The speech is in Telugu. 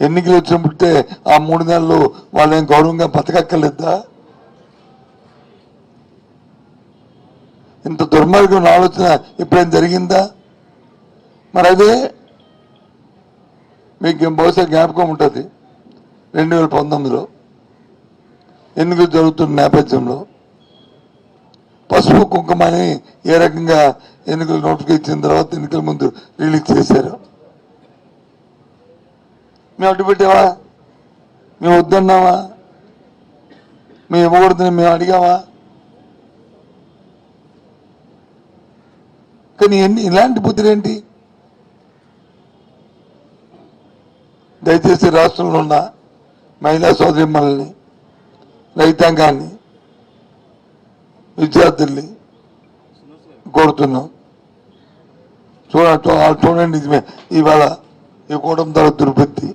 ఎన్నికలు వచ్చినప్పుడే ఆ మూడు నెలలు వాళ్ళేం గౌరవంగా బతకక్కర్లేదా? ఇంత దుర్మార్గం ఆలోచన ఎప్పుడైనా జరిగిందా? మరి అదే మీకు బహుశా జ్ఞాపకం ఉంటుంది. రెండు వేల పంతొమ్మిదిలో ఎన్నికలు జరుగుతున్న నేపథ్యంలో పసుపు కుంకుమని ఏ రకంగా ఎన్నికలు నోటిఫికేషన్ ఇచ్చిన తర్వాత ఎన్నికల ముందు రిలీజ్ చేశారు. మేము అడ్డు పెట్టావా? మేము వద్దన్నావా? మేము ఇవ్వకూడదని మేము అడిగావా? కానీ ఎన్ని ఇలాంటి బుద్ధులేంటి? దయచేసి రాష్ట్రంలో ఉన్న మహిళా సోదరిమ్మల్ని రైతాంగాన్ని విద్యార్థుల్ని కోరుతున్నాం. చూడ చూడండి ఇవాళ ఈ కూటమి ద్వారా దుర్బుద్ధి